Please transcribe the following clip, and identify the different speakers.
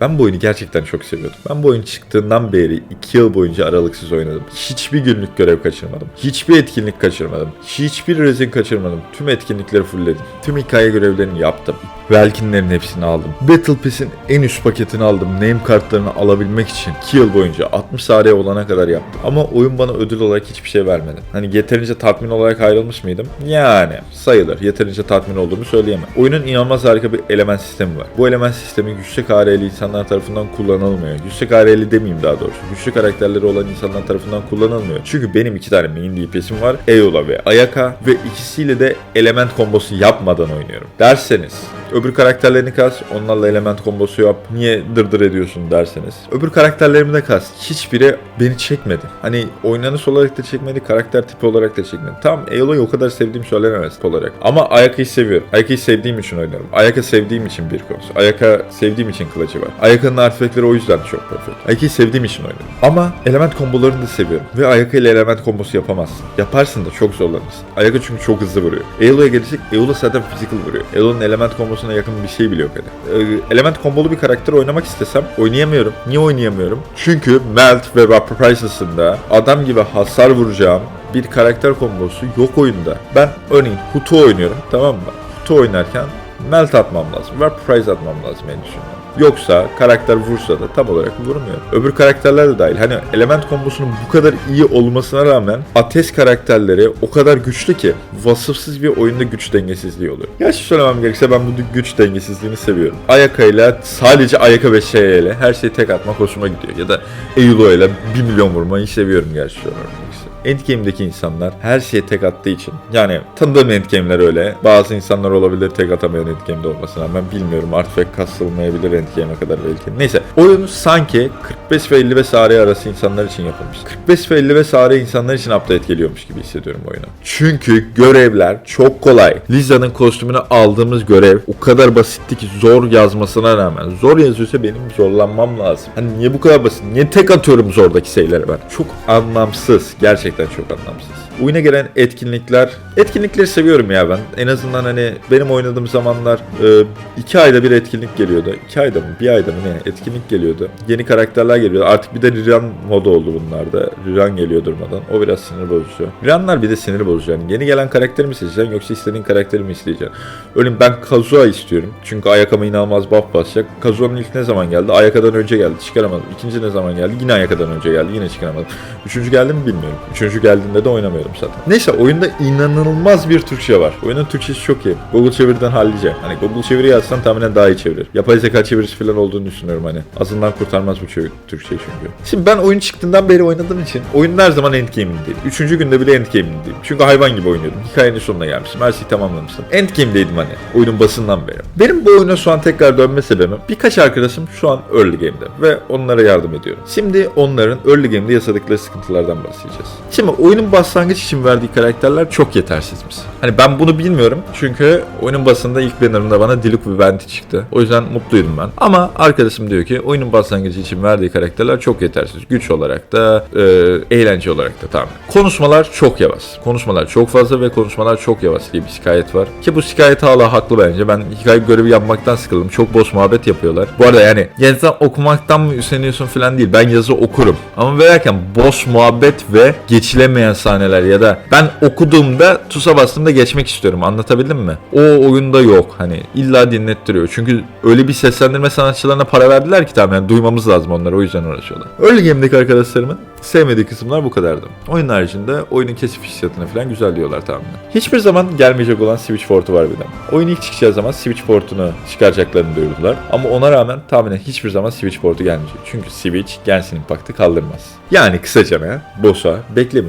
Speaker 1: Ben bu oyunu gerçekten çok seviyordum. Ben bu oyun çıktığından beri 2 yıl boyunca aralıksız oynadım. Hiçbir günlük görev kaçırmadım. Hiçbir etkinlik kaçırmadım. Hiçbir rezin kaçırmadım. Tüm etkinlikleri fullledim. Tüm hikaye görevlerini yaptım. Velkinlerin hepsini aldım. Battle Pass'in en üst paketini aldım. Name kartlarını alabilmek için 2 yıl boyunca 60 saniye olana kadar yaptım. Ama oyun bana ödül olarak hiçbir şey vermedi. Hani yeterince tatmin olarak ayrılmış mıydım? Yani sayılır. Yeterince tatmin olduğumu söyleyemem. Oyunun inanılmaz harika bir element sistemi var. Bu element sistemi yüksek AR'li insanlar tarafından kullanılmıyor. Yüksek AR'li demeyeyim daha doğrusu. Güçlü karakterleri olan insanlar tarafından kullanılmıyor. Çünkü benim iki tane main DPS'im var. Eola ve Ayaka ve ikisiyle de element kombosu yapmadan oynuyorum. Derseniz öbür karakterlerini kas, onlarla element kombosu yap. Niye dırdır ediyorsun derseniz. Öbür karakterlerimi de kas. Hiçbiri beni çekmedi. Hani oynanış olarak da çekmedi, karakter tipi olarak da çekmedi. Tamam Eola'yı o kadar sevdiğim söylenemez tip olarak. Ama Ayaka'yı seviyorum. Ayaka'yı sevdiğim için oynarım. Ayaka sevdiğim için bir konusu. Ayaka sevdiğim için kılıcı var. Ayaka'nın artifactleri o yüzden çok perfect. Ayaka'yı sevdiğim için oynarım. Ama element kombolarını da seviyorum. Ve Ayaka ile element kombosu yapamazsın. Yaparsın da çok zorlanırsın. Ayaka çünkü çok hızlı vuruyor. Eola'ya gelirsek Eola zaten physical vuruyor. Eola'nın element kombosuna yakın bir şey bile yok hani. Ee, element kombolu bir karakter oynamak istesem oynayamıyorum. Niye oynayamıyorum? Çünkü Melt ve Vaporizer'sında adam gibi hasar vuracağım bir karakter kombosu yok oyunda. Ben örneğin Hutu oynuyorum tamam mı? Hutu oynarken Melt atmam lazım. Vaporize atmam lazım en düşünüyorum. Yoksa karakter vursa da tam olarak vurmuyor. Öbür karakterler de dahil. Hani element kombosunun bu kadar iyi olmasına rağmen Ates karakterleri o kadar güçlü ki vasıfsız bir oyunda güç dengesizliği oluyor. Gerçi söylemem gerekirse ben bu güç dengesizliğini seviyorum. Ayaka ile sadece Ayaka ve Şeye ile her şeyi tek atmak hoşuma gidiyor. Ya da Eilo ile 1 milyon vurmayı seviyorum gerçi söylemem gerekirse. Endgame'deki insanlar her şeye tek attığı için yani tanıdığım endgame'ler öyle. Bazı insanlar olabilir tek atamayan endgame'de olmasına rağmen bilmiyorum artifact kasılmayabilir endgame'e kadar belki. Neyse oyun sanki 45 ve 55 AR arası insanlar için yapılmış. 45 ve 55 AR insanlar için update geliyormuş gibi hissediyorum oyuna. Çünkü görevler çok kolay. Liza'nın kostümünü aldığımız görev o kadar basitti ki zor yazmasına rağmen. Zor yazıyorsa benim zorlanmam lazım. Hani niye bu kadar basit? Niye tek atıyorum zordaki şeylere ben? Çok anlamsız. Gerçekten çok anlamsız. Oyuna gelen etkinlikler, etkinlikleri seviyorum ya ben. En azından hani benim oynadığım zamanlar e, iki ayda bir etkinlik geliyordu. İki ayda mı, bir ayda mı ne etkinlik geliyordu. Yeni karakterler geliyordu. Artık bir de Riran modu oldu bunlarda. Riran geliyor durmadan. O biraz sinir bozucu. Riranlar bir de sinir bozucu. Yani yeni gelen karakteri mi seçeceksin yoksa istediğin karakteri mi isteyeceksin? Örneğin ben Kazuha istiyorum. Çünkü Ayaka'ma inanılmaz buff basacak. Kazuha'nın ilk ne zaman geldi? Ayaka'dan önce geldi. Çıkaramadım. İkinci ne zaman geldi? Yine Ayaka'dan önce geldi. Yine çıkaramadım. Üçüncü geldi mi bilmiyorum. Üçüncü geldiğinde de oynamıyorum zaten. Neyse oyunda inanılmaz bir Türkçe var. Oyunun Türkçesi çok iyi. Google çeviriden hallice. Hani Google çeviri yazsan tahminen daha iyi çevirir. Yapay zeka çevirisi falan olduğunu düşünüyorum hani. Azından kurtarmaz bu çeviri, Türkçeyi çünkü. Şimdi ben oyun çıktığından beri oynadığım için oyunun her zaman endgame'indeyim. Üçüncü günde bile endgame'indeyim. Çünkü hayvan gibi oynuyordum. Hikayenin sonuna gelmişim. Her şeyi tamamlamıştım. Endgame'deydim hani. Oyunun basından beri. Benim bu oyuna şu an tekrar dönme sebebim birkaç arkadaşım şu an early game'de ve onlara yardım ediyorum. Şimdi onların early game'de yaşadıkları sıkıntılardan bahsedeceğiz. Şimdi oyunun başlangıç için verdiği karakterler çok yetersizmiş. Hani ben bunu bilmiyorum çünkü oyunun basında ilk bannerında bana Diluc ve Venti çıktı. O yüzden mutluydum ben. Ama arkadaşım diyor ki oyunun başlangıcı için verdiği karakterler çok yetersiz. Güç olarak da, e, eğlence olarak da tamam. Konuşmalar çok yavaş. Konuşmalar çok fazla ve konuşmalar çok yavaş diye bir şikayet var. Ki bu şikayet hala haklı bence. Ben hikaye görevi yapmaktan sıkıldım. Çok boş muhabbet yapıyorlar. Bu arada yani yazı okumaktan mı üstleniyorsun falan değil. Ben yazı okurum. Ama verirken boş muhabbet ve geçilemeyen sahneler ya da ben okuduğumda tuşa bastığımda geçmek istiyorum. Anlatabildim mi? O oyunda yok. Hani illa dinlettiriyor. Çünkü öyle bir seslendirme sanatçılarına para verdiler ki tamam yani duymamız lazım onları. O yüzden uğraşıyorlar. Öyle game'deki arkadaşlarımın sevmediği kısımlar bu kadardı. Oyun haricinde oyunun kesif hissiyatına falan güzel diyorlar tamamen. Hiçbir zaman gelmeyecek olan Switch portu var bir de. Oyun ilk çıkacağı zaman Switch portunu çıkaracaklarını duyurdular. Ama ona rağmen tahminen hiçbir zaman Switch portu gelmeyecek. Çünkü Switch Genshin Impact'ı kaldırmaz. Yani kısaca ne? Boss'a beklemeyin.